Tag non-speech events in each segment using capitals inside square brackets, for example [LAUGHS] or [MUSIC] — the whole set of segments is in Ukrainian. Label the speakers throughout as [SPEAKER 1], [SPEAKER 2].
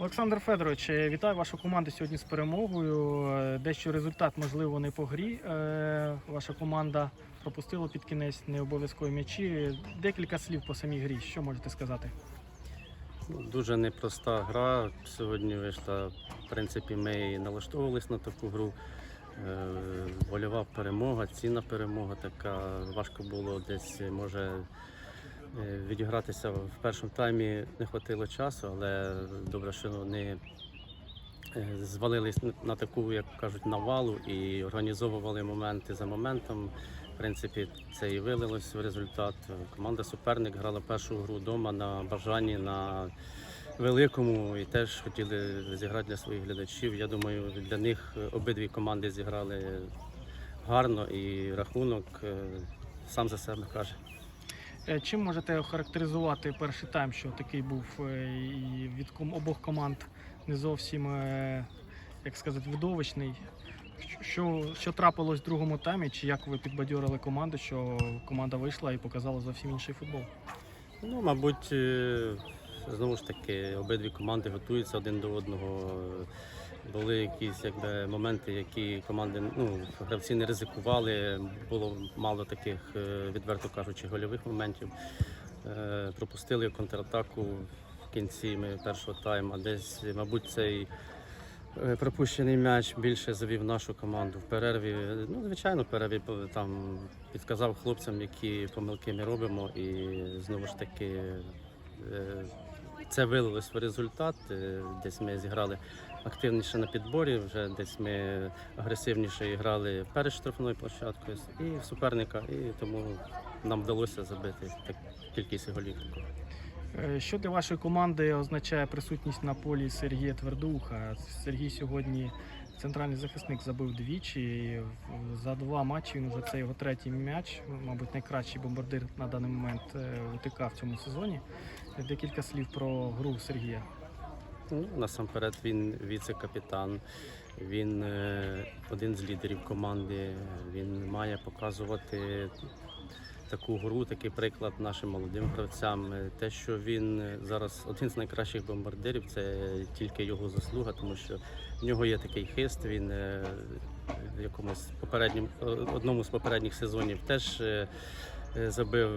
[SPEAKER 1] Олександр Федорович, е, вітаю вашу команду сьогодні з перемогою. Е, Дещо результат, можливо, не по грі. Е, Ваша команда пропустила під кінець не обов'язкові м'ячі. Декілька слів по самій грі. Що можете сказати?
[SPEAKER 2] Ну, Дуже непроста гра. Сьогодні вийшла. В принципі, ми і налаштовувались на таку гру. Вольова перемога, цінна перемога така. Важко було десь, може, відігратися в першому таймі не вистачило часу, але добре, що вони е, звалились на- на таку, як кажуть, навалу і організовували моменти за моментом. В принципі, це і вилилось в результат. Команда суперник грала першу гру вдома на бажанні на великому і теж хотіли зіграти для своїх глядачів. Я думаю, для них обидві команди зіграли гарно і рахунок е, сам за себе каже.
[SPEAKER 1] Е, Чим можете охарактеризувати перший тайм, що такий був е, від обох команд не зовсім, е, як сказати, видовищний? Що, що трапилось в другому таймі? Чи як ви підбадьорили команду, що команда вийшла і показала зовсім інший футбол?
[SPEAKER 2] Ну, мабуть, знову ж таки, обидві команди готуються один до одного. Були якісь якби, моменти, які команди, ну, гравці не ризикували. Було мало таких, е, відверто кажучи, гольових моментів. Е, Пропустили контратаку в кінці першого тайму. Десь, мабуть, цей е, пропущений м'яч більше завів нашу команду в перерві. Ну, звичайно, в перерві там підказав хлопцям, які помилки ми робимо, і знову ж таки це вилилось в результат. Е, Десь ми зіграли активніше на підборі, вже десь ми агресивніше грали перед штрафною площадкою і в суперника, і тому нам вдалося забити так кількість голів.
[SPEAKER 1] Е, Що для вашої команди означає присутність на полі Сергія Твердуха? Сергій сьогодні центральний захисник забив двічі. В- За два матчі він вже це його третій м'яч. Мабуть, найкращий бомбардир на даний момент е, УТК в цьому сезоні. Декілька слів про гру Сергія.
[SPEAKER 2] Ну, насамперед він віце-капітан, він е, один з лідерів команди. Він має показувати таку гру, такий приклад нашим молодим гравцям. Е, Те, що він е, зараз один з найкращих бомбардирів, це тільки його заслуга, тому що в нього є такий хист. Він в якомусь попередньому одному з попередніх сезонів теж забив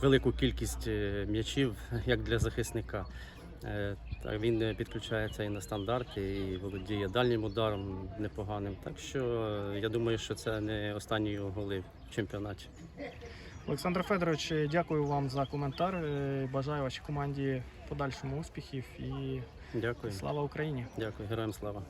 [SPEAKER 2] велику кількість е, м'ячів [LAUGHS] як для захисника. Е, він е, підключається і на стандарті, і володіє дальнім ударом непоганим. Так що я думаю, що це не останні його голи в чемпіонаті.
[SPEAKER 1] Олександр Федорович, дякую вам за коментар. Бажаю вашій команді подальшому успіхів і
[SPEAKER 2] Дякую.
[SPEAKER 1] слава Україні!
[SPEAKER 2] Дякую, героям слава.